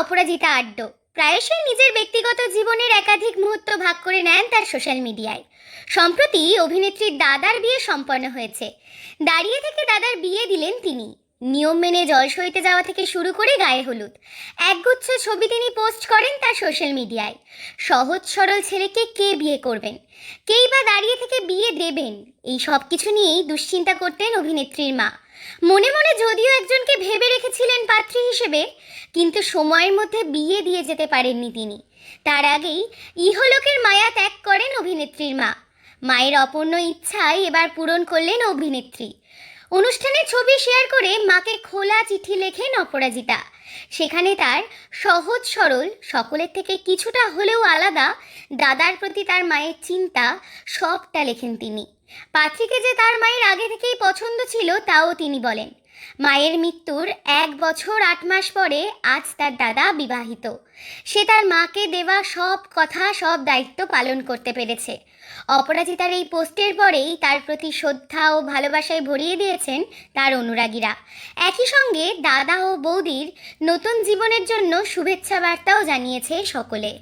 অপরাজিতা আড্ড। প্রায়শই নিজের ব্যক্তিগত জীবনের একাধিক মুহূর্ত ভাগ করে নেন তার সোশ্যাল মিডিয়ায়। সম্প্রতি অভিনেত্রীর দাদার বিয়ে সম্পন্ন হয়েছে। দাঁড়িয়ে থেকে দাদার বিয়ে দিলেন তিনি। নিয়ম মেনে জল সইতে যাওয়া থেকে শুরু করে গায়ে হলুদ। একগুচ্ছ ছবি তিনি পোস্ট করেন তার সোশ্যাল মিডিয়ায়। সহজ সরল ছেলেকে কে বিয়ে করবেন? কেই বা দাঁড়িয়ে থেকে বিয়ে দেবেন? এই সব কিছু নিয়েই দুশ্চিন্তা করতেন অভিনেত্রীর মা। মনে মনে যদিও একজনকে ভেবে রেখেছিলেন পাত্রী হিসেবে, কিন্তু সময়ের মধ্যে বিয়ে দিয়ে যেতে পারেননি তিনি। তার আগেই ইহলোকের মায়া ত্যাগ করেন অভিনেত্রীর মা। মায়ের অপূর্ণ ইচ্ছাই এবার পূরণ করলেন অভিনেত্রী। অনুষ্ঠানে ছবি শেয়ার করে মাকে খোলা চিঠি লেখেন অপরাজিতা। সেখানে তার সহজ সরল, সকলের থেকে কিছুটা হলেও আলাদা, দাদার প্রতি তার মায়ের চিন্তা সবটা লেখেন তিনি। পাত্রীকে যে তার মায়ের আগে থেকেই পছন্দ ছিল, তাও তিনি বলেন। মায়ের মৃত্যুর এক বছর আট মাস পরে আজ তার দাদা বিবাহিত। সে তার মাকে দেওয়া সব কথা, সব দায়িত্ব পালন করতে পেরেছে। অপরাজিতার এই পোস্টের পরেই তার প্রতি শ্রদ্ধা ও ভালোবাসায় ভরিয়ে দিয়েছেন তার অনুরাগীরা। একই সঙ্গে দাদা ও বৌদির নতুন জীবনের জন্য শুভেচ্ছা বার্তাও জানিয়েছে সকলে।